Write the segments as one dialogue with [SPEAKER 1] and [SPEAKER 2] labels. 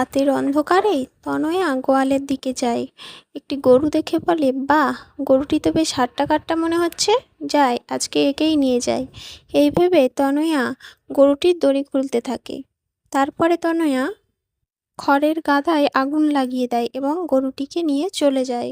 [SPEAKER 1] রাতের অন্ধকারে তনয়া গোয়ালের দিকে যায়। একটি গরু দেখে বলে, বাহ, গরুটি তো বেশ হাট্টা কাট্টা মনে হচ্ছে। যায় আজকে একেই নিয়ে যায় এই ভেবে তনয়া গরুটির দড়ি খুলতে থাকে। তারপরে তনয়া খড়ের গাদায় আগুন লাগিয়ে দেয় এবং গরুটিকে নিয়ে চলে যায়।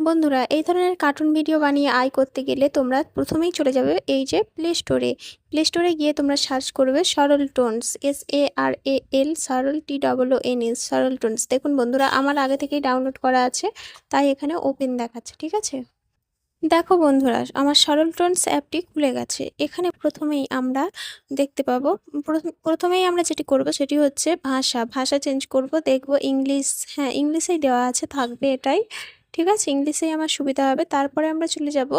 [SPEAKER 1] বন্ধুরা, এই ধরনের কার্টুন ভিডিও বানিয়ে আয় করতে গেলে তোমরা প্রথমেই চলে যাবে এই যে প্লে স্টোরে প্লে স্টোরে গিয়ে তোমরা সার্চ করবে সরল tones S A R A L সরল টি ডবল এন এস সরল টোনস দেখুন বন্ধুরা, আমার আগে থেকেই ডাউনলোড করা আছে, তাই এখানে ওপেন দেখাচ্ছে, ঠিক আছে? দেখো বন্ধুরা, আমার সরল টোনস অ্যাপটি খুলে গেছে। এখানে প্রথমেই আমরা দেখতে পাবো প্রথম- প্রথমেই আমরা যেটি করব সেটি হচ্ছে ভাষা। ভাষা চেঞ্জ করব, দেখব ইংলিশ হ্যাঁ ইংলিশেই দেওয়া আছে, থাকবে এটাই। ঠিক আছে? ইংলিশেই আমার সুবিধা হবে। তারপরে আমরা চলে যাব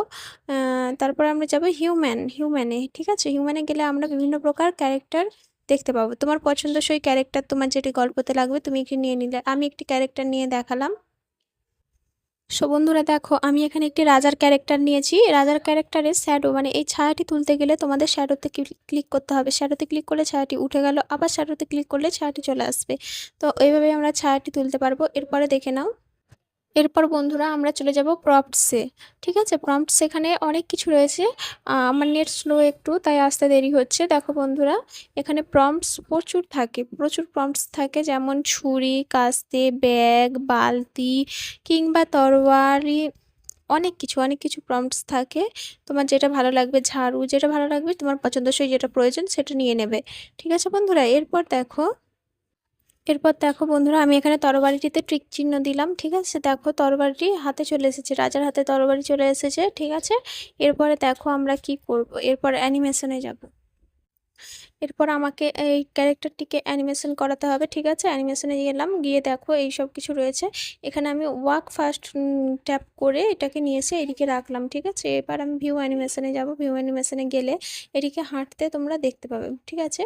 [SPEAKER 1] তারপরে আমরা যাব হিউম্যান হিউম্যানে ঠিক আছে? হিউম্যানে গেলে আমরা বিভিন্ন প্রকার ক্যারেক্টার দেখতে পাবো। তোমার পছন্দসই ক্যারেক্টার তোমার যেটি গল্পতে লাগবে তুমি একটি নিয়ে নিলে। আমি একটি ক্যারেক্টার নিয়ে দেখালাম। সো বন্ধুরা দেখো, আমি এখানে একটি রাজার ক্যারেক্টার নিয়েছি। রাজার ক্যারেক্টারের শ্যাডো মানে এই ছায়াটি তুলতে গেলে তোমাদের শ্যাডোতে ক্লিক করতে হবে? শ্যাডোতে ক্লিক করলে ছায়াটি উঠে গেল, আবার শ্যাডোতে ক্লিক করলে ছায়াটি চলে আসবে। তো এইভাবে আমরা ছায়াটি তুলতে পারব। এরপরে দেখে নাও। এরপর বন্ধুরা আমরা চলে যাব প্রম্পটসে ঠিক আছে? প্রম্পটস এখানে অনেক কিছু রয়েছে। আমার নেট স্লো একটু, তাই আসতে দেরি হচ্ছে। দেখো বন্ধুরা, এখানে প্রম্পটস প্রচুর থাকে, প্রচুর প্রম্পটস থাকে। যেমন ছুরি, কাস্তে, ব্যাগ, বালতি কিংবা তরোয়ারি, অনেক কিছু অনেক কিছু প্রম্পটস থাকে। তোমার যেটা ভালো লাগবে, ঝাড়ু, যেটা ভালো লাগবে, তোমার পছন্দসই যেটা প্রয়োজন, সেটা নিয়ে নেবে। ঠিক আছে বন্ধুরা? এরপর দেখো এরপর দেখো বন্ধুরা, আমি এখানে তরবারিটিতে ট্রিক চিহ্ন দিলাম, ঠিক আছে? দেখো তরবারিটি হাতে চলে এসেছে, রাজার হাতে তরবারি চলে এসেছে, ঠিক আছে? এরপরে দেখো আমরা কি করব, এরপর অ্যানিমেশনে যাব। এরপর আমাকে এই ক্যারেক্টারটিকে অ্যানিমেশন করাতে হবে, ঠিক আছে? অ্যানিমেশনে গেলাম, গিয়ে দেখো এই সব কিছু রয়েছে। এখানে আমি ওয়াক ফার্স্ট ট্যাপ করে এটাকে নিয়ে এসে এদিকে রাখলাম, ঠিক আছে? এবার আমি ভিউ অ্যানিমেশনে যাব ভিউ অ্যানিমেশনে গেলে এটিকে হাঁটতে তোমরা দেখতে পাবে, ঠিক আছে?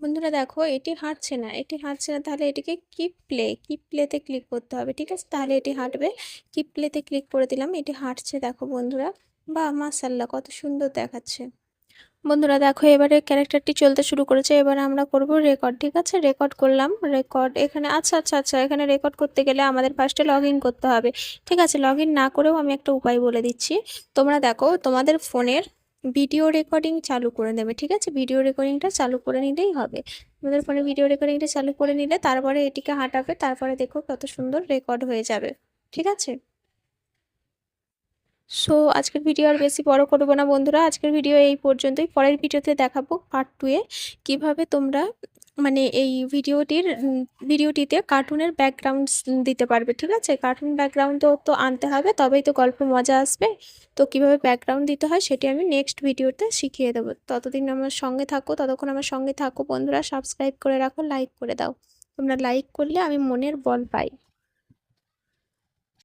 [SPEAKER 1] বন্ধুরা দেখো, এটি হাঁটছে না। এটি হাঁটছে না, তাহলে এটিকে কিপ প্লে কিপ প্লেতে ক্লিক করতে হবে, ঠিক আছে? তাহলে এটি হাঁটবে। কিপ প্লেতে ক্লিক করে দিলাম, এটি হাঁটছে, দেখো বন্ধুরা। বা মাসাল্লাহ কত সুন্দর দেখাচ্ছে। বন্ধুরা দেখো, এবারে ক্যারেক্টারটি চলতে শুরু করেছে। এবারে আমরা করব রেকর্ড ঠিক আছে? রেকর্ড করলাম রেকর্ড এখানে আচ্ছা আচ্ছা আচ্ছা এখানে রেকর্ড করতে গেলে আমাদের ফার্স্টে লগ করতে হবে। ঠিক আছে? লগ না করেও আমি একটা উপায় বলে দিচ্ছি। তোমরা দেখো, তোমাদের ফোনের ভিডিও রেকর্ডিং চালু করে নেবে, ঠিক আছে? ভিডিও রেকর্ডিংটা চালু করে নিলেই হবে। তোমাদের ফোনে ভিডিও রেকর্ডিংটা চালু করে নিলে তারপরে এটিকে হাঁটাবে, তারপরে দেখো কত সুন্দর রেকর্ড হয়ে যাবে, ঠিক আছে? সো আজকের ভিডিও আর বেশি বড় করব না বন্ধুরা। আজকের ভিডিও এই পর্যন্তই। পরের ভিডিওতে দেখাবো পার্ট টুয়ে কীভাবে তোমরা মানে এই ভিডিওটির ভিডিওটিতে কার্টুনের ব্যাকগ্রাউন্ড দিতে পারবে, ঠিক আছে? কার্টুন ব্যাকগ্রাউন্ড তো আনতে হবে, তবেই তো গল্প মজা আসবে। তো কীভাবে ব্যাকগ্রাউন্ড দিতে হয় সেটি আমি নেক্সট ভিডিওতে শিখিয়ে দেবো। ততদিন আমার সঙ্গে থাকো, ততক্ষণ আমার সঙ্গে থাকো বন্ধুরা সাবস্ক্রাইব করে রাখো লাইক করে দাও। তোমরা লাইক করলে আমি মনের বল পাই।